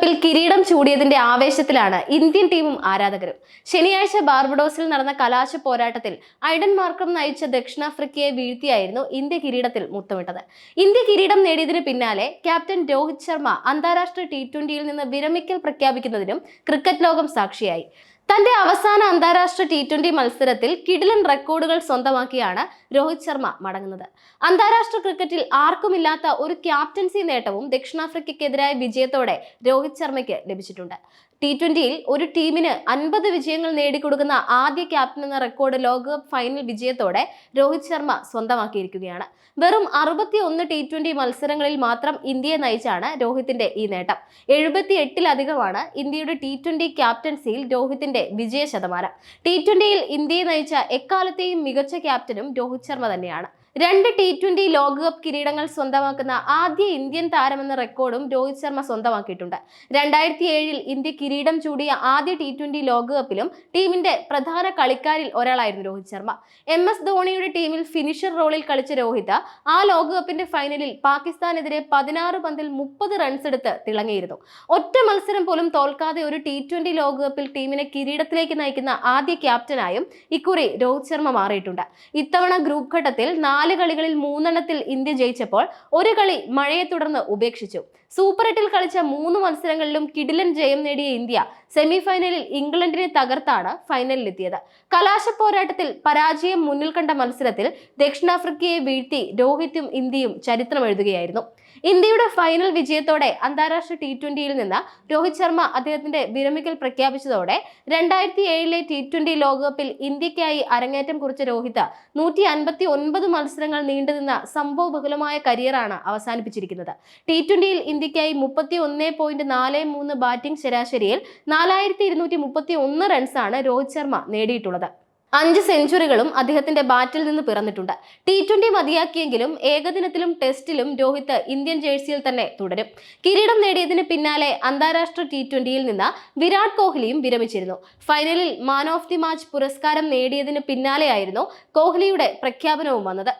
ലോകകപ്പിൽ കിരീടം ചൂടിയതിന്റെ ആവേശത്തിലാണ് ഇന്ത്യൻ ടീമും ആരാധകരും. ശനിയാഴ്ച ബാർബഡോസിൽ നടന്ന കലാശ പോരാട്ടത്തിൽ ഐഡൻ മാർക്കം നയിച്ച ദക്ഷിണാഫ്രിക്കയെ വീഴ്ത്തിയായിരുന്നു ഇന്ത്യ കിരീടത്തിൽ മുത്തമിട്ടത്. ഇന്ത്യ കിരീടം നേടിയതിന് പിന്നാലെ ക്യാപ്റ്റൻ രോഹിത് ശർമ്മ അന്താരാഷ്ട്ര ടി ട്വന്റിയിൽ നിന്ന് വിരമിക്കൽ പ്രഖ്യാപിക്കുന്നതിനും ക്രിക്കറ്റ് ലോകം സാക്ഷിയായി. തന്റെ അവസാന അന്താരാഷ്ട്ര ടി ട്വന്റി മത്സരത്തിൽ കിടിലൻ റെക്കോർഡുകൾ സ്വന്തമാക്കിയാണ് രോഹിത് ശർമ്മ മടങ്ങുന്നത്. അന്താരാഷ്ട്ര ക്രിക്കറ്റിൽ ആർക്കുമില്ലാത്ത ഒരു ക്യാപ്റ്റൻസി നേട്ടവും ദക്ഷിണാഫ്രിക്കയ്ക്കെതിരായ വിജയത്തോടെ രോഹിത് ശർമ്മയ്ക്ക് ലഭിച്ചിട്ടുണ്ട്. ടി ട്വന്റിയിൽ ഒരു ടീമിന് അൻപത് വിജയങ്ങൾ നേടിക്കൊടുക്കുന്ന ആദ്യ ക്യാപ്റ്റൻ എന്ന റെക്കോർഡ് ലോകകപ്പ് ഫൈനൽ വിജയത്തോടെ രോഹിത് ശർമ്മ സ്വന്തമാക്കിയിരിക്കുകയാണ്. വെറും അറുപത്തി ഒന്ന് ടി ട്വന്റി മത്സരങ്ങളിൽ മാത്രം ഇന്ത്യയെ നയിച്ചാണ് രോഹിത്തിന്റെ ഈ നേട്ടം. എഴുപത്തി എട്ടിലധികമാണ് ഇന്ത്യയുടെ ടി ട്വന്റി ക്യാപ്റ്റൻസിയിൽ രോഹിത്തിന്റെ വിജയ ശതമാനം ടി ട്വന്റിയിൽ ഇന്ത്യയെ നയിച്ച എക്കാലത്തെയും മികച്ച ക്യാപ്റ്റനും രോഹിത് ശർമ്മ തന്നെയാണ്. രണ്ട് ടി ട്വന്റി ലോകകപ്പ് കിരീടങ്ങൾ സ്വന്തമാക്കുന്ന ആദ്യ ഇന്ത്യൻ താരമെന്ന റെക്കോർഡും രോഹിത് ശർമ്മ സ്വന്തമാക്കിയിട്ടുണ്ട്. രണ്ടായിരത്തി ഏഴിൽ ഇന്ത്യ കിരീടം ചൂടിയ ആദ്യ ടി ട്വന്റി ലോകകപ്പിലും ടീമിന്റെ പ്രധാന കളിക്കാരിൽ ഒരാളായിരുന്നു രോഹിത് ശർമ്മ. എം എസ് ധോണിയുടെ ടീമിൽ ഫിനിഷർ റോളിൽ കളിച്ച രോഹിത് ആ ലോകകപ്പിന്റെ ഫൈനലിൽ പാകിസ്ഥാനെതിരെ പതിനാറ് പന്തിൽ മുപ്പത് റൺസ് എടുത്ത് തിളങ്ങിയിരുന്നു. ഒറ്റ മത്സരം പോലും തോൽക്കാതെ ഒരു ടി ട്വന്റി ലോകകപ്പിൽ ടീമിനെ കിരീടത്തിലേക്ക് നയിക്കുന്ന ആദ്യ ക്യാപ്റ്റനായും ഇക്കുറി രോഹിത് ശർമ്മ മാറിയിട്ടുണ്ട്. ഇത്തവണ ഗ്രൂപ്പ് ഘട്ടത്തിൽ കളികളിൽ മൂന്നെണ്ണത്തിൽ ഇന്ത്യ ജയിച്ചപ്പോൾ ഒരു കളി മഴയെ തുടർന്ന് ഉപേക്ഷിച്ചു. സൂപ്പർ എട്ടിൽ കളിച്ച മൂന്ന് മത്സരങ്ങളിലും കിടിലൻ ജയം നേടിയ ഇന്ത്യ സെമി ഫൈനലിൽ ഇംഗ്ലണ്ടിനെ തകർത്താണ് ഫൈനലിലെത്തിയത്. കലാശ പോരാട്ടത്തിൽ പരാജയം മുന്നിൽ കണ്ട മത്സരത്തിൽ ദക്ഷിണാഫ്രിക്കയെ വീഴ്ത്തി രോഹിത്തും ഇന്ത്യയും ചരിത്രം എഴുതുകയായിരുന്നു. ഇന്ത്യയുടെ ഫൈനൽ വിജയത്തോടെ അന്താരാഷ്ട്ര ടി ട്വന്റിയിൽ നിന്ന് രോഹിത് ശർമ്മ അദ്ദേഹത്തിന്റെ വിരമിക്കൽ പ്രഖ്യാപിച്ചതോടെ രണ്ടായിരത്തി ഏഴിലെ ടി ട്വന്റി ലോകകപ്പിൽ ഇന്ത്യക്കായി അരങ്ങേറ്റം കുറിച്ച രോഹിത് നൂറ്റി അൻപത്തി ഒൻപത് മത്സരങ്ങൾ നീണ്ടുനിന്ന സംഭവ ബഹുലമായ കരിയറാണ് അവസാനിപ്പിച്ചിരിക്കുന്നത്. ടി ട്വന്റിയിൽ ഇന്ത്യക്കായി മുപ്പത്തി ഒന്ന് പോയിന്റ് നാല് മൂന്ന് ബാറ്റിംഗ് ശരാശരിയിൽ നാലായിരത്തി ഇരുന്നൂറ്റി മുപ്പത്തി ഒന്ന് റൺസാണ് രോഹിത് ശർമ്മ നേടിയിട്ടുള്ളത്. അഞ്ച് സെഞ്ചുറികളും അദ്ദേഹത്തിന്റെ ബാറ്റിൽ നിന്ന് പിറന്നിട്ടുണ്ട്. ടി ട്വന്റി മതിയാക്കിയെങ്കിലും ഏകദിനത്തിലും ടെസ്റ്റിലും രോഹിത് ഇന്ത്യൻ ജേഴ്സിയിൽ തന്നെ തുടരും. കിരീടം നേടിയതിന് പിന്നാലെ അന്താരാഷ്ട്ര ടി ട്വന്റിയിൽ നിന്ന് വിരാട് കോഹ്ലിയും വിരമിച്ചിരുന്നു. ഫൈനലിൽ മാൻ ഓഫ് ദി മാച്ച് പുരസ്കാരം നേടിയതിന് പിന്നാലെയായിരുന്നു കോഹ്ലിയുടെ പ്രഖ്യാപനവും വന്നത്.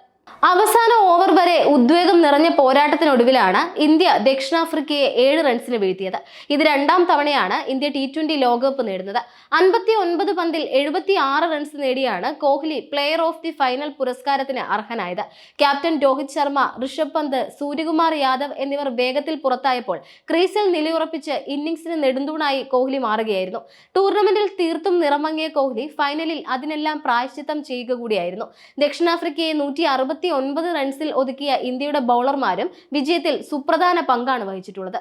അവസാന ഓവർ വരെ ഉദ്വേഗം നിറഞ്ഞ പോരാട്ടത്തിനൊടുവിലാണ് ഇന്ത്യ ദക്ഷിണാഫ്രിക്കയെ ഏഴ് റൺസിന് വീഴ്ത്തിയത്. ഇത് രണ്ടാം തവണയാണ് ഇന്ത്യ ടി ട്വന്റി ലോകകപ്പ് നേടുന്നത്. അൻപത്തി ഒൻപത് പന്തിൽ എഴുപത്തി ആറ് റൺസ് നേടിയാണ് Kohli player of the final പുരസ്കാരത്തിന് അർഹനായത്. ക്യാപ്റ്റൻ രോഹിത് ശർമ്മ ഋഷഭ് പന്ത് സൂര്യകുമാർ യാദവ് എന്നിവർ വേഗത്തിൽ പുറത്തായപ്പോൾ ക്രീസിൽ നിലയുറപ്പിച്ച് ഇന്നിംഗ്സിന് നെടുന്തൂണായി കോഹ്ലി മാറുകയായിരുന്നു. ടൂർണമെന്റിൽ തീർത്തും നിറമങ്ങിയ കോഹ്ലി ഫൈനലിൽ അതിനെല്ലാം പ്രായശ്ചിത്തം ചെയ്യുക കൂടിയായിരുന്നു. ദക്ഷിണാഫ്രിക്കയെ നൂറ്റി ഒൻപത് റൺസിൽ ഒതുക്കിയ ഇന്ത്യയുടെ ബൗളർമാരും വിജയത്തിൽ സുപ്രധാന പങ്കാണ് വഹിച്ചിട്ടുള്ളത്.